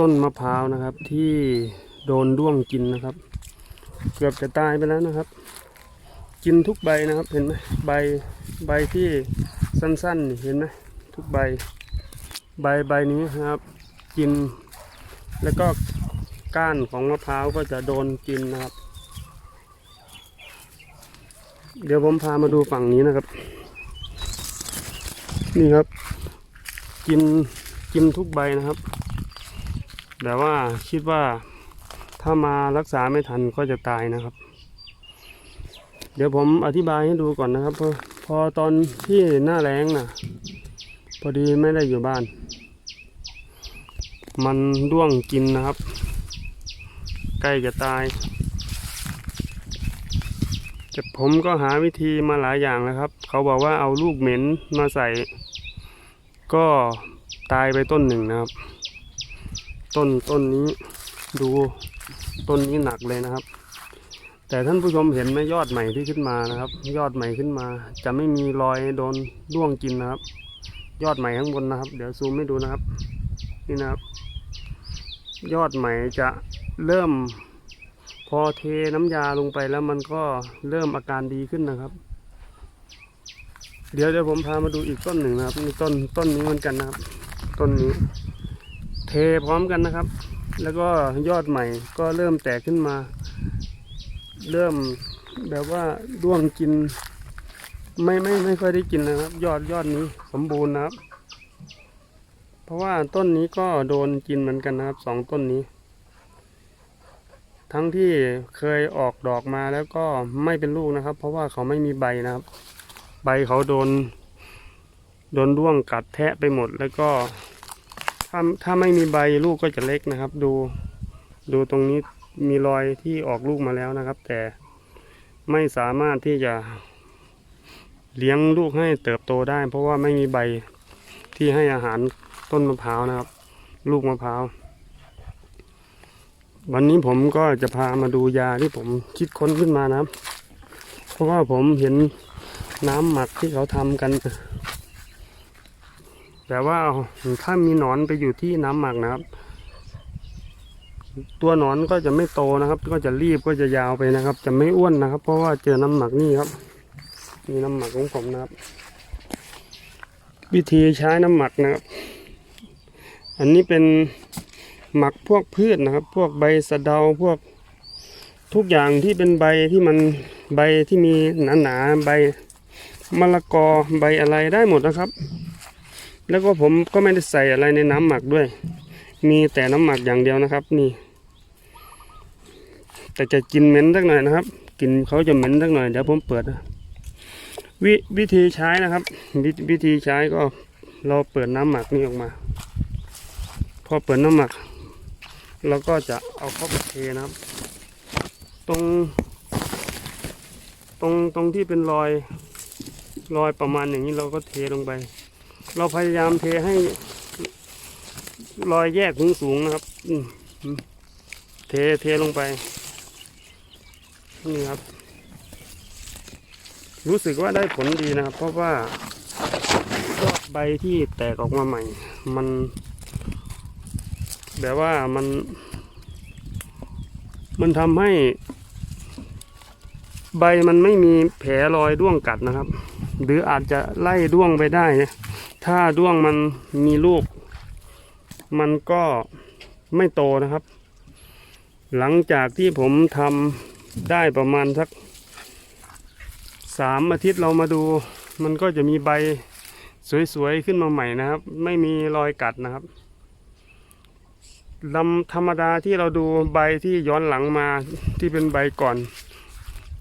ต้นมะพร้าวนะครับ ที่โดนด้วงกินนะครับ เกือบจะตายไปแล้วนะครับ กินทุกใบนะครับเห็นไหมใบใบที่สั้นๆนเห็นไหมทุกใบ ใบใบนี้ครับ กิน แล้วก็ก้านของมะพร้าวก็จะโดนกินนะครับ เดี๋ยวผมพามาดูฝั่งนี้นะครับ นี่ครับ กินกินทุกใบนะครับ แต่ว่าคิดว่าถ้ามารักษาไม่ทันก็จะตายนะครับ เดี๋ยวผมอธิบายให้ดูก่อนนะครับ พอพอตอนที่หน้าแรงน่ะ พอดีไม่ได้อยู่บ้าน มันด้วงกินนะครับ ใกล้จะตายแต่ผมก็หาวิธีมาหลายอย่างแล้วครับ เขาบอกว่าเอาลูกเหม็นมาใส่ ก็ตายไปต้นหนึ่งนะครับ ต้นต้นนี้ดูต้นนี้หนักเลยนะครับ แต่ท่านผู้ชมเห็นไหมยอดใหม่ที่ขึ้นมานะครับ ยอดใหม่ขึ้นมา จะไม่มีรอยโดนด้วงกินนะครับ ยอดใหม่ข้างบนนะครับ เดี๋ยวซูมให้ดูนะครับนี่นะครับ ยอดใหม่จะเริ่มพอเทน้ำยาลงไปแล้วมันก็เริ่มอาการดีขึ้นนะครับ เดี๋ยวเดี๋ยวผมพามาดูอีกต้นหนึ่งนะครับนี่ต้นต้นนี้เหมือนกันนะครับ ต้นนี้ เทพร้อมกันนะครับ แล้วก็ยอดใหม่ก็เริ่มแตกขึ้นมา เริ่มแบบว่าด้วงกิน ไม่ไม่ไม่ค่อยได้กินนะครับ ยอดยอดนี้สมบูรณ์นะครับ เพราะว่าต้นนี้ก็โดนกินเหมือนกันนะครับสองต้นนี้ ทั้งที่เคยออกดอกมาแล้วก็ไม่เป็นลูกนะครับ เพราะว่าเขาไม่มีใบนะครับ ใบเขาโดน โดนด้วงกัดแทะไปหมดแล้วก็ ถ้าถ้าไม่มีใบลูกก็จะเล็กนะครับ ดูดูตรงนี้มีรอยที่ออกลูกมาแล้วนะครับ แต่ไม่สามารถที่จะเลี้ยงลูกให้เติบโตได้ เพราะว่าไม่มีใบที่ให้อาหารต้นมะพร้าวนะครับ ลูกมะพร้าววันนี้ผมก็จะพามาดูยาที่ผมคิดค้นขึ้นมานะครับ เพราะว่าผมเห็นน้ำหมักที่เขาทำกัน แต่ว่าถ้ามีหนอนไปอยู่ที่น้ำหมักนะครับ ตัวหนอนก็จะไม่โตนะครับ ก็จะรีบก็จะยาวไปนะครับ จะไม่อ้วนนะครับ เพราะว่าเจอน้ำหมักนี่ครับนี่น้ำหมักของผมนะครับ วิธีใช้น้ำหมักนะครับ อันนี้เป็นหมักพวกพืชนะครับ พวกใบสะเดาพวกทุกอย่างที่เป็นใบที่มันใบที่มีหนาๆใบมะละกอใบอะไรได้หมดนะครับ แล้วก็ผมก็ไม่ได้ใส่อะไรในน้ำหมักด้วย มีแต่น้ำหมักอย่างเดียวนะครับ นี่ แต่จะกินเหม็นสักหน่อยนะครับกลินเขาจะเหม็นสักหน่อยเดี๋ยวผมเปิดววิธีใช้นะครับววิธีใช้ก็เราเปิดน้ำหมักนี่ออกมา พอเปิดน้ำหมักเราก็จะเอาเข้าไปเทนะครับ ตรงตรงตรงที่เป็นรอยรอยประมาณอย่างนี้เราก็เทลงไป เราพยายามเทให้รอยแยกสูงสูงๆนะครับเทเทลงไป นี่ครับ รู้สึกว่าได้ผลดีนะครับ เพราะว่ายอดใบที่แตกออกมาใหม่ มัน แบบว่ามัน มันทำให้ ใบมันไม่มีแผลรอยด้วงกัดนะครับ หรืออาจจะไล่ด้วงไปได้นะ ถ้าด้วงมันมีลูก มันก็ไม่โตนะครับ หลังจากที่ผมทำได้ประมาณสักสามอาทิตย์เรามาดู มันก็จะมีใบสวยๆขึ้นมาใหม่นะครับ ไม่มีรอยกัดนะครับลำธรรมดาที่เราดูใบที่ย้อนหลังมาที่เป็นใบก่อน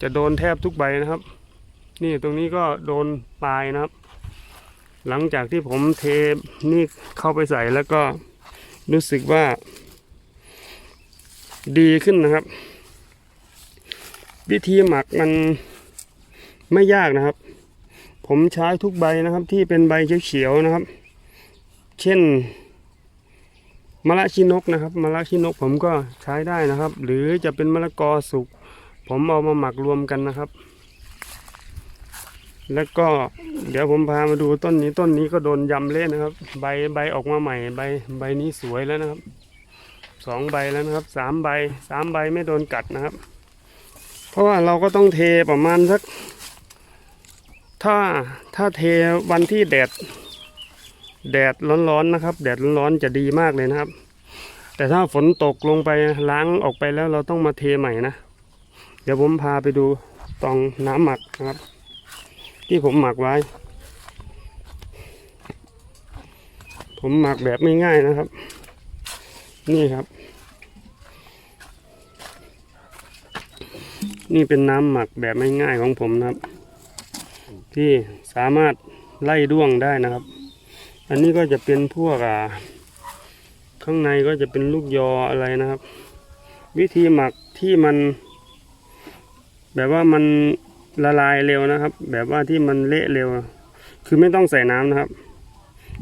จะโดนแทบทุกใบนะครับ นี่ตรงนี้ก็โดนปลายนะครับ หลังจากที่ผมเทนี่เข้าไปใส่แล้วก็รู้สึกว่า ดีขึ้นนะครับ วิธีหมักมันไม่ยากนะครับ ผมใช้ทุกใบนะครับที่เป็นใบเขียวๆนะครับ เช่นมะละชินกนะครับมะละชินกผมก็ใช้ได้นะครับ หรือจะเป็นมะละกอสุกผมเอามาหมักรวมกันนะครับ แล้วก็เดี๋ยวผมพามาดูต้นนี้ต้นนี้ก็โดนยำเละนะครับ ใบใบออกมาใหม่ใบใบนี้สวยแล้วนะครับสองใบแล้วนะครับสามใบสามใบไม่โดนกัดนะครับ เพราะว่าเราก็ต้องเทประมาณสักถ้าถ้าเทวันที่แดด แดดร้อนๆนะครับ แดดร้อนๆจะดีมากเลยนะครับ แต่ถ้าฝนตกลงไปล้างออกไปแล้วเราต้องมาเทใหม่นะ เดี๋ยวผมพาไปดูตองน้ำหมักนะครับ ที่ผมหมักไว้ ผมหมักแบบไม่ง่ายนะครับ นี่ครับ นี่เป็นน้ำหมักแบบไม่ง่ายของผมนะครับ ที่สามารถไล่ด้วงได้นะครับ อันนี้ก็จะเป็นพวกอ่าข้างในก็จะเป็นลูกยออะไรนะครับ วิธีหมักที่มัน แบบว่ามัน ละลายเร็วนะครับ แบบว่าที่มันเละเร็ว คือไม่ต้องใส่น้ำนะครับ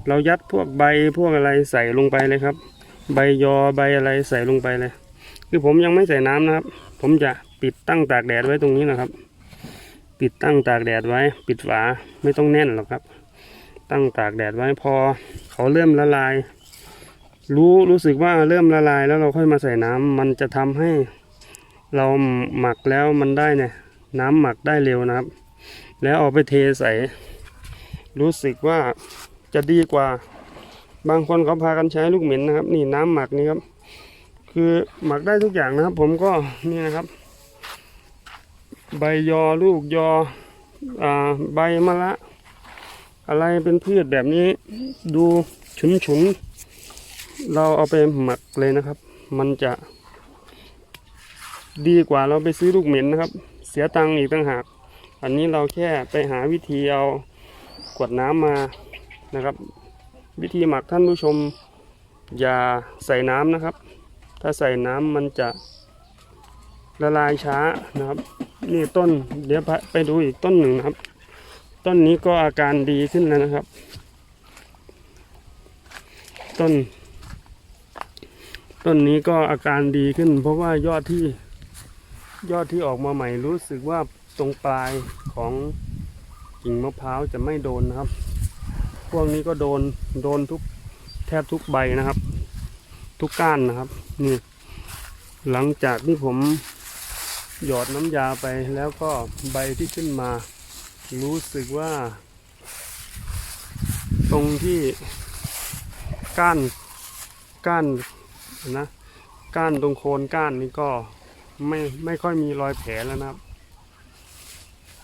เรายัดพวกใบพวกอะไรใส่ลงไปเลยครับ ใบยอใบอะไรใส่ลงไปเลย คือผมยังไม่ใส่น้ำนะครับ ผมจะปิดตั้งตากแดดไว้ตรงนี้นะครับ ปิดตั้งตากแดดไว้ ปิดฝาไม่ต้องแน่นหรอกครับ ตั้งตากแดดไว้พอเขาเริ่มละลาย รู้รู้สึกว่าเริ่มละลายแล้วเราค่อยมาใส่น้ำมันจะทำให้เราหมักแล้วมันได้เนี่ย น้ำหมักได้เร็วนะครับ แล้วเอาไปเทใส่ รู้สึกว่าจะดีกว่า บางคนเขาพากันใช้ลูกเหม็นนะครับ นี่น้ำหมักนี่ครับ คือหมักได้ทุกอย่างนะครับ ผมก็นี่นะครับ ใบยอลูกยออ่าใบมะละ อะไรเป็นพืชแบบนี้ ดูฉุนๆเราเอาไปหมักเลยนะครับ มันจะดีกว่าเราไปซื้อลูกเหม็นนะครับ เสียตังค์อีกต่างหาก อันนี้เราแค่ไปหาวิธีเอากวดน้ำมานะครับ วิธีหมักท่านผู้ชมอย่าใส่น้ำนะครับ ถ้าใส่น้ำมันจะละลายช้านะครับ นี่ต้นเดี๋ยวไปดูอีกต้นหนึ่งนะครับ ต้นนี้ก็อาการดีขึ้นแล้วนะครับ ต้น ต้นนี้ก็อาการดีขึ้น เพราะว่ายอดที่ ยอดที่ออกมาใหม่รู้สึกว่าตรงปลายของกิ่งมะพร้าวจะไม่โดนนะครับ พวกนี้ก็โดนโดนทุกแทบทุกใบนะครับ ทุกก้านนะครับนี่หลังจากที่ผมหยอดน้ำยาไปแล้วก็ใบที่ขึ้นมา รู้สึกว่า ตรงที่ก้านก้านนะก้านตรงโคนก้านนี่ก็ ไม่ไม่ค่อยมีรอยแผลแล้วนะครับ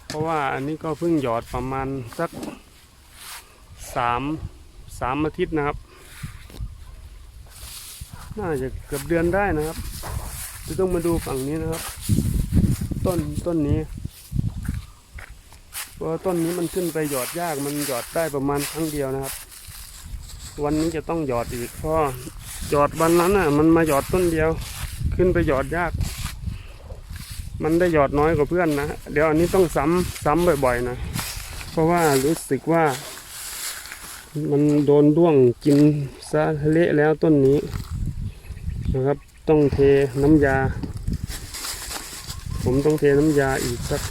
เพราะว่าอันนี้ก็เพิ่งหยอดประมาณสักสามสามอาทิตย์นะครับ น่าจะเกือบเดือนได้นะครับจะต้องมาดูฝั่งนี้นะครับ ต้นต้นนี้เพราะต้นนี้มันขึ้นไปหยอดยากมันหยอดได้ประมาณครั้งเดียวนะครับ วันนี้จะต้องหยอดอีกเพราะหยอดวันนั้นอะ มันมาหยอดต้นเดียว ขึ้นไปหยอดยาก มันได้หยอดน้อยกว่าเพื่อนนะ เดี๋ยวอันนี้ต้องซ้ำซ้ำบ่อยๆนะ เพราะว่ารู้สึกว่า มันโดนด้วงกินซะเละแล้วต้นนี้นะครับ ต้องเทน้ำยา ผมต้องเทน้ำยาอีกสัก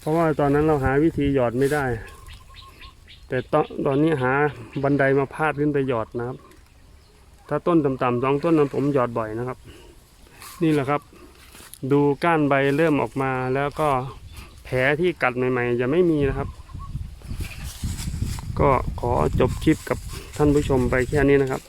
เพราะว่าตอนนั้นเราหาวิธีหยอดไม่ได้ แต่ตอนตอนนี้หาบันไดมาพาดขึ้นไปหยอดนะครับ ถ้าต้นต่ำๆสองต้นนั้นผมหยอดบ่อยนะครับ นี่แหละครับ ดูก้านใบเริ่มออกมาแล้วก็แผลที่กัดใหม่ๆจะไม่มีนะครับ ก็ขอจบคลิปกับท่านผู้ชมไปแค่นี้นะครับ